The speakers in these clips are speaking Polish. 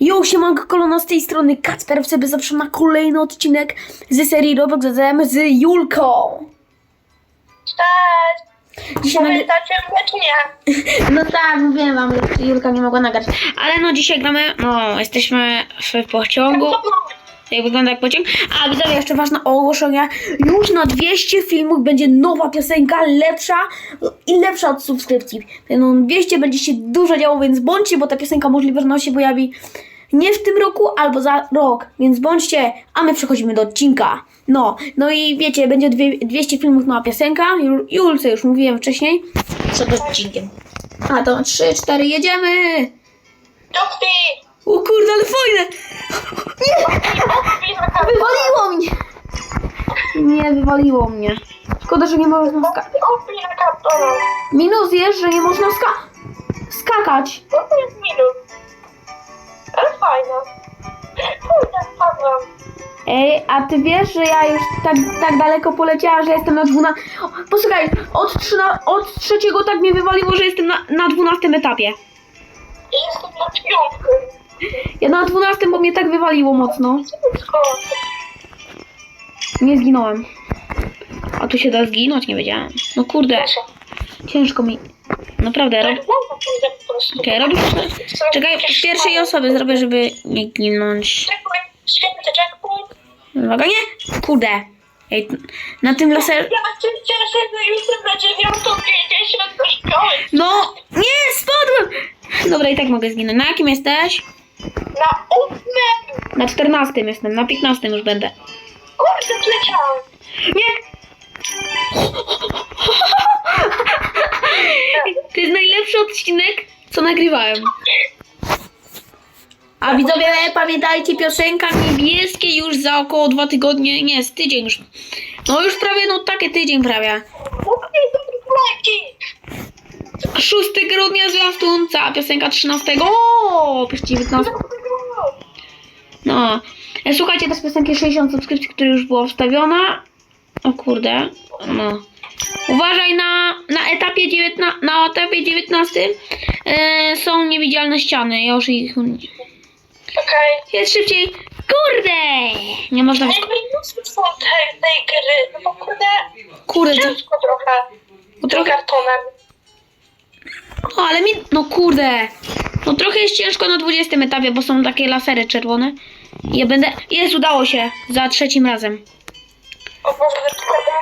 Jo, siemanko kolona z tej strony Kacper, w sobie zawsze na kolejny odcinek ze serii Roblox ZM z Julką. Cześć! Dzisiaj nagry... Pamiętacie mnie czy nie? No tak, mówiłem wam, że Julka nie mogła nagrać. Ale no dzisiaj gramy, no jesteśmy w pociągu. Jak wygląda jak pociąg. A widzowie, jeszcze ważne ogłoszenie. Już na 200 filmów będzie nowa piosenka, lepsza i lepsza od subskrypcji. No 200 będzie się dużo działo, więc bądźcie, bo ta piosenka możliwe, że się pojawi nie w tym roku, albo za rok. Więc bądźcie, a my przechodzimy do odcinka. No, no i wiecie, będzie dwie, 200 filmów nowa piosenka. Jul, Julce już mówiłem wcześniej. Przed odcinkiem. A to 3, 4, jedziemy! Dupki! O kurde, ale fajne! Nie! Wywaliło mnie! Nie, wywaliło mnie. Szkoda, że nie można skakać. Minus jest, że nie można ska skakać. No to jest minus. Ale fajne. Kurde, spadłam. Ej, a ty wiesz, że ja już tak, tak daleko poleciałam, że jestem na 12... O, Posłuchaj, od, trzyna... od trzeciego tak mnie wywaliło, że jestem na, na 12 etapie. I jestem na piątku. Ja na 12, bo mnie tak wywaliło mocno. Nie zginąłem. A tu się da zginąć? Nie wiedziałem. No kurde, ciężko mi. Naprawdę, rob... Okej, robisz Czekaj, z pierwszej osoby zrobię, żeby nie ginąć. Uwaga, nie! Kurde. Ej, na tym laser... Ja się cieszę, że jestem na 9.50 do szkoły. No! Nie! Spadłem! Dobra, i tak mogę zginąć. Na jakim jesteś? Na ósmym. Na 14 jestem, na 15 już będę. Kurde, zleciałam. Nie! To jest najlepszy odcinek, co nagrywałem. A widzowie, pamiętajcie, piosenka niebieskie już za około dwa tygodnie, nie, z tydzień już. No już prawie, no takie tydzień prawie. Kupię sobie fleki. 6 grudnia zwiastun, cała piosenka 13. O, pisz 19. No. E, Słuchajcie też piosenki 60 subskrypcji, która już była wstawiona. O kurde. No. Uważaj na, na etapie 19, na etapie 19 e, są niewidzialne ściany. Ja już ich. Okej. Jest szybciej. Kurde! Nie można. Wysk- minusy są tej, tej gry, no bo kurde, Kurde, to, ciężko trochę trochę. kartonem. No ale mi. No kurde. No trochę jest ciężko na 20 etapie, bo są takie lasery czerwone. Ja będę. Jest, udało się. Za trzecim razem. O Boże, kurde,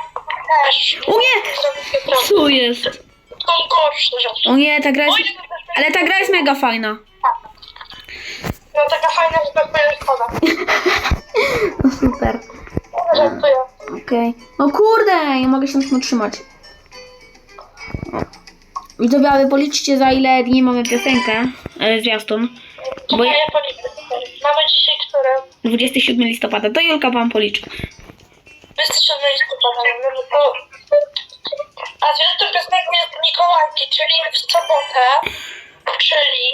też. O nie! Co jest? Tą gość, że... O nie, ta gra jest. Ale ta gra jest mega fajna. No taka fajna, że tak powiem, szkoda. No super. Żartuję. Okej. No kurde, nie mogę się na tym utrzymać. Widzowie, ale policzcie za ile dni mamy piosenkę. E, zwiastun. Bo ja policzę. Mamy dzisiaj które? 27 listopada. To Julka wam policzy. Wystrzegłem listopada, no to... A zwiastun piosenki jest Mikołajki, czyli w sobotę, czyli...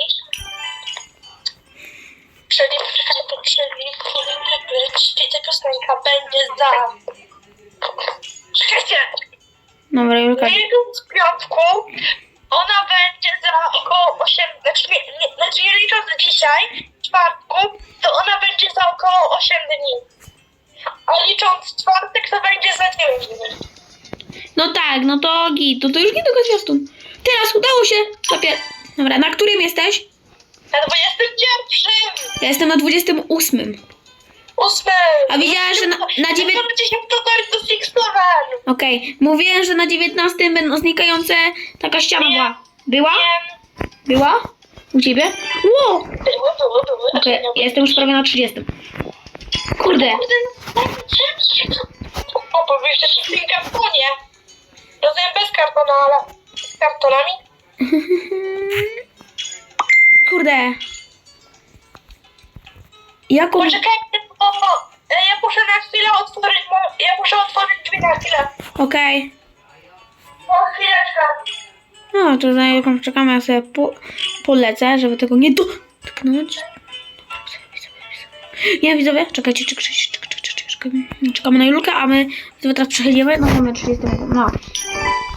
Czyli, czekaj, czyli powinny być, czyli ta piosenka będzie za... Czekajcie, Dobra, Julka. licząc piątku, ona będzie za około 8, znaczy nie, nie, znaczy nie licząc dzisiaj, czwartku, to ona będzie za około 8 dni. A licząc czwartek, to będzie za 9 dni. No tak, no to git. To, to już nie tylko zwiastun. Teraz udało się. Papier. Dobra, na którym jesteś? Na 21! Ja jestem na 28. 8! A widziałaś, że na- na dziewię- To będzie się do Six! Okej. Mówiłem, że na 19 będą znikające. Taka ściana była. Była? Wiem. Była? U ciebie? Było. Okej, ja jestem już prawie na 30. Kurde. O, bo jeszcze w tym kartonie. Rozumiem bez kartona, ale z kartonami? Kurde. Jaką... Poczekajcie, bo e, ja muszę na chwilę otworzyć, bo ja muszę otworzyć drzwi na chwilę. Okej. No, chwileczkę. No, to za jaką czekamy, ja sobie po, polecę, żeby tego nie dotknąć. Nie, widzowie, czekajcie, czekajcie, czekajcie, czekajcie. Czekamy na Julkę, a my widzowie teraz przechodzimy, no mamy 30 No.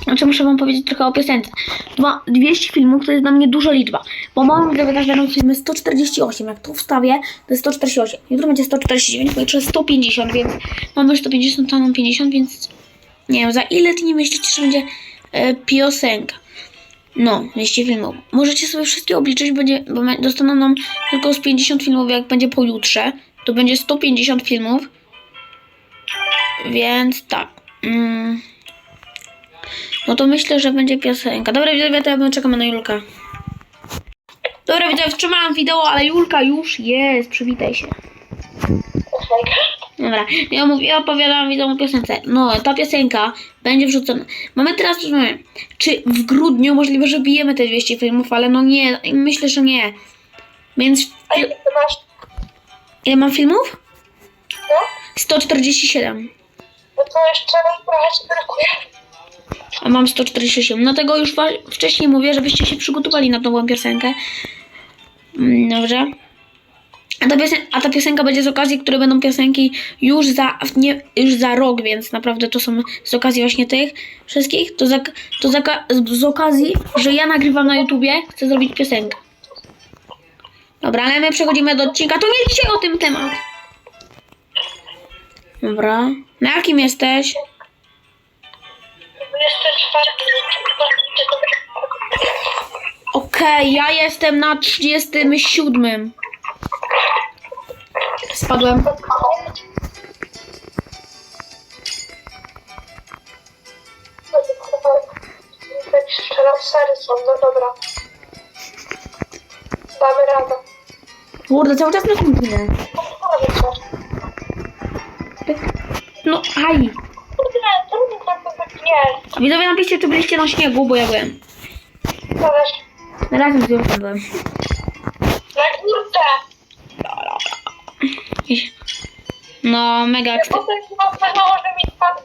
znaczy muszę wam powiedzieć trochę o piosence. Dwa, 200 filmów to jest dla mnie duża liczba, bo mam widzowie też będą filmy 148, jak to wstawię, to jest 148. Jutro będzie 149, pojutrze 150, więc mam już 150, to mam 50, więc nie wiem, za ile nie myślicie, że będzie e, piosenka. No, 200 filmów. Możecie sobie wszystkie obliczyć, będzie, bo dostaną nam tylko z 50 filmów, jak będzie pojutrze. To będzie 150 filmów. Więc tak. Mm. No to myślę, że będzie piosenka. Dobra, widzowie, to ja bym czekamy na Julkę. Dobra, widzowie, wstrzymałam wideo, ale Julka już jest. Przywitaj się. Dobra, ja mówię, ja opowiadam widzom o piosence. No, ta piosenka będzie wrzucona. Mamy teraz, już mamy, czy w grudniu możliwe, że bijemy te 200 filmów, ale no nie, myślę, że nie. Więc A ile ty masz? ile mam filmów? No? 147. No to jeszcze trochę ci brakuje. A mam 147. Dlatego już wa- wcześniej mówię, żebyście się przygotowali na nową piosenkę. Mm, Dobrze. A ta, piosen- a ta piosenka będzie z okazji, które będą piosenki już za, nie, już za rok, więc naprawdę to są z okazji właśnie tych wszystkich. To, za, to za, z, okazji, że ja nagrywam na YouTubie, chcę zrobić piosenkę. Dobra, ale my przechodzimy do odcinka. To nie dzisiaj o tym temat. Dobra. Na jakim jesteś? 24. Okej, ja jestem na 37. Spadłem. Sery są, no dobra. Damy radę. Kurde, cały czas na co? No, haj. Kurde, trudno tak tak nie. Widzowie, napiszcie, czy byliście na śniegu, bo ja byłem. Na razie z Julką byłem. na górce. No, mega ekstra. Mi spadł.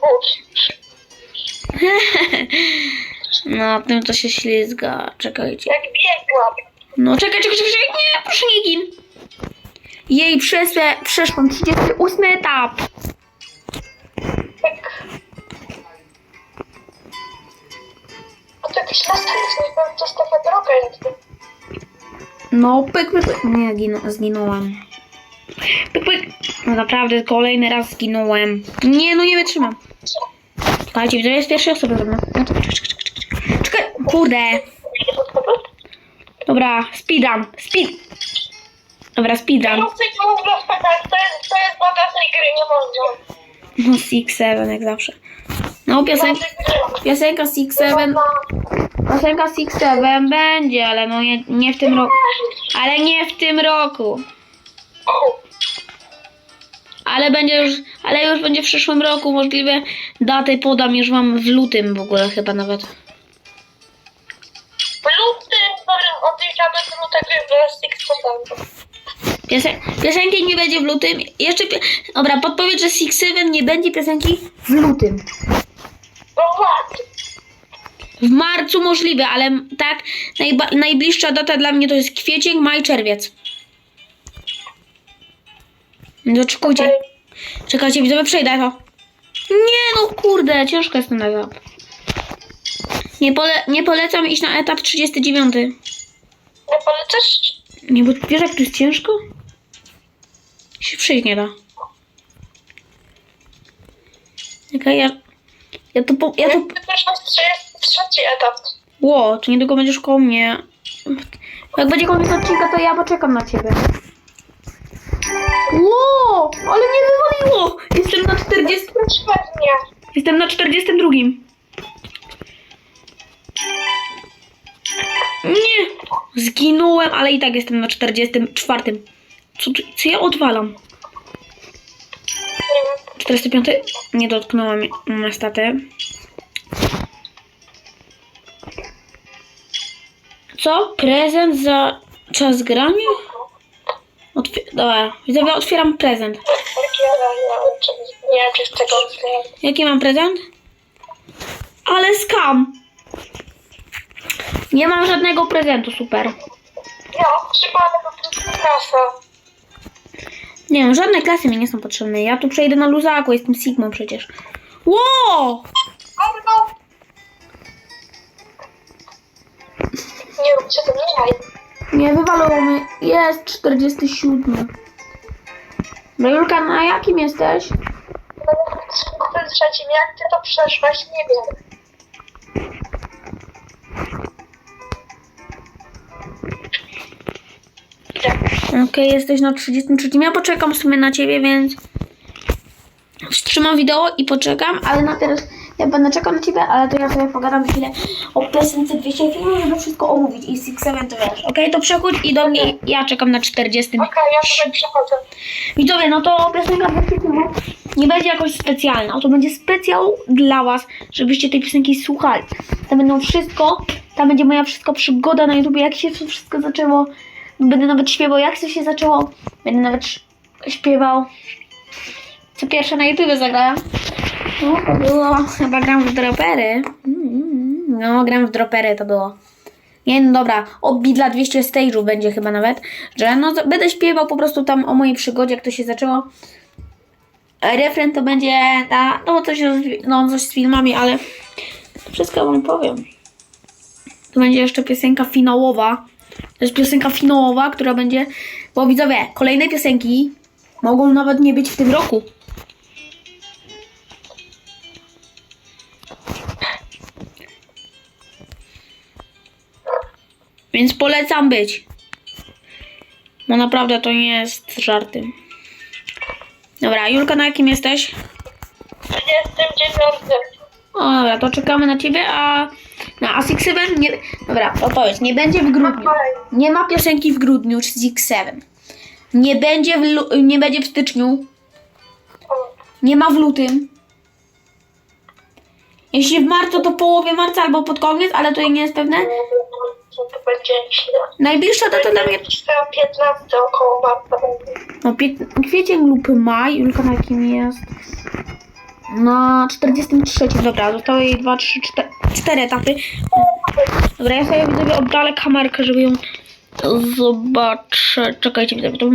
No, tym to się ślizga. Czekajcie. Jak biegłam. No, czekaj, czekaj, czekaj. Nie, proszę nie gin. Jej, przeszłe, przeszłam 38 etap. Tak. A to jakiś następny, to jest taka droga jakby. No, pyk, pyk, pyk. Nie, ginu, zginąłem. Pyk, pyk. No naprawdę, kolejny raz zginąłem. Nie, no nie wytrzymam. Czekajcie, widzę, z pierwszej osoby zrobię. No, czekaj, czekaj, czekaj, czekaj. Czekaj, kurde. Dobra, speedrun, speed. Dobra, speedrun. To jest, to jest boga tej gry, nie można. No, Six Seven, jak zawsze. No, piosenka, piosenka Six Seven, piosenka Six Seven będzie, ale no nie, nie w tym roku. Ale nie w tym roku. Ale będzie już, ale już będzie w przyszłym roku, możliwe datę podam już wam w lutym w ogóle chyba nawet. W lutym odliczamy do lutego w Six Seven. Piosen piosenki nie będzie w lutym. Jeszcze, pi- dobra, podpowiedź, że Six Seven nie będzie piosenki w lutym. No właśnie. W marcu możliwe, ale tak, najbliższa data dla mnie to jest kwiecień, maj, czerwiec. No czekajcie, czekajcie, widzowie, przejdę to. Nie no, kurde, ciężko jest ten etap. Nie, pole nie polecam iść na etap 39. Nie polecasz? Nie, bo wiesz jak to jest ciężko? Się przyjść nie da. Czekaj, ja... Ja to po... Ja to... Trzeci etap. Ło, to niedługo będziesz koło mnie. Jak będzie koniec odcinka, to ja poczekam na ciebie. Wywaliło! Jestem na 40... Świetnie. Jestem na 42. Nie! Zginąłem, ale i tak jestem na 44. Co, co ja odwalam? Nie wiem. 45? Nie dotknąłem niestety. Co? Prezent za czas grania? Dobra, widzowie, otwieram prezent nie wiem, czy z tego względu. Jaki mam prezent? Ale skam! Nie mam żadnego prezentu, super. No, przypadek po prostu klasa. Nie no, żadne klasy mi nie są potrzebne. Ja tu przejdę na luzaku, jestem Sigmą przecież. Wow! Albo... Nie róbcie to, nie jaj. Nie, wywalono mnie. Jest 47. No Julka, na jakim jesteś? Ten trzecim, jak ty to przeszłaś, nie wiem. Okej, jesteś na 33. Ja poczekam w sumie na ciebie, więc wstrzymam wideo i poczekam, ale na teraz ja będę czekał na ciebie, ale to ja sobie pogadam chwilę o piosence 200 filmów, żeby wszystko omówić i Six Seven to wiesz. Okej, to przechodź i do mnie, ja czekam na 40. Okej, ja tutaj przechodzę. Widzowie, no to piosenka 200 filmów nie będzie jakoś specjalna, to będzie specjał dla was, żebyście tej piosenki słuchali. Tam będą wszystko, tam będzie moja wszystko przygoda na YouTube, jak się to wszystko zaczęło. Będę nawet śpiewał, jak to się zaczęło. Będę nawet śpiewał. Co pierwsze na YouTube zagrałem. No, to było, chyba gram w dropery. Mm, No, gram w dropery to było. Nie, no dobra, obit dla 200 stage'u będzie chyba nawet, że no to będę śpiewał po prostu tam o mojej przygodzie, jak to się zaczęło. Refren to będzie ta, no coś, no coś z filmami, ale wszystko wam powiem. To będzie jeszcze piosenka finałowa. To jest piosenka finałowa, która będzie, bo widzowie, kolejne piosenki mogą nawet nie być w tym roku. Więc polecam być. Bo naprawdę to nie jest żartem. Dobra, Julka, na jakim jesteś? 39. O, dobra, to czekamy na ciebie, a na a Six Seven nie... Dobra, odpowiedź, nie będzie w grudniu. Nie ma piosenki w grudniu Six Seven. Nie będzie w, lu- nie będzie w styczniu. Nie ma w lutym. Jeśli w marcu, to połowie marca albo pod koniec, ale to nie jest pewne. To będzie Najbliższa data dla mnie 15 około marca. No, pie- kwiecień lub maj. Julka na jakim jest? Na 43. Dobra, zostały jej 2, 3, 4, 4 etapy. Dobra, ja sobie widzowie oddalę kamerkę, żeby ją zobaczę. Czekajcie, widzowie. To,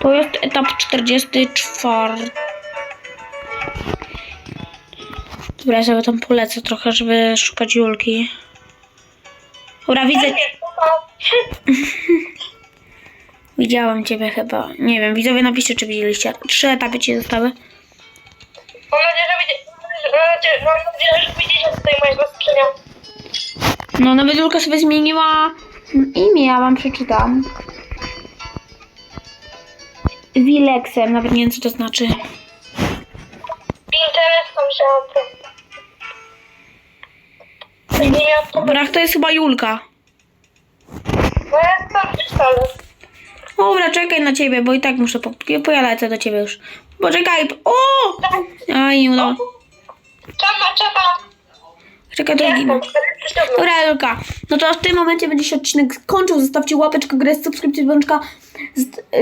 to jest etap 44. Dobra, ja sobie tam polecę trochę, żeby szukać Julki. Dobra, widzę. Widziałam ciebie chyba. Nie wiem, widzowie napiszcie, czy widzieliście. Trzy etapy ci zostały. Mam nadzieję, że widzi- mam nadzieję- że widzicie tutaj mojego skrzynia. No, nawet Julka sobie zmieniła imię, ja wam przeczytam. Wilexem, nawet nie wiem, co to znaczy. Pinterest tam wzięłam to. Nie to. Dobra, to jest chyba Julka. No ja tam pisałem. Dobra, czekaj na ciebie, bo i tak muszę po... ja lecę do ciebie już. Poczekaj. O! Aj, udało. Czekam, czekam. Czekaj, to 47. Dobra, Julka, no to w tym momencie będzie się odcinek skończył. Zostawcie łapeczkę, grę, subskrypcję, dzwoneczka,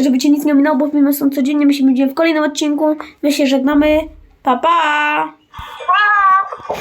żeby cię nic nie minęło, bo filmy są codziennie. My się widzimy w kolejnym odcinku. My się żegnamy. Pa, pa! Pa!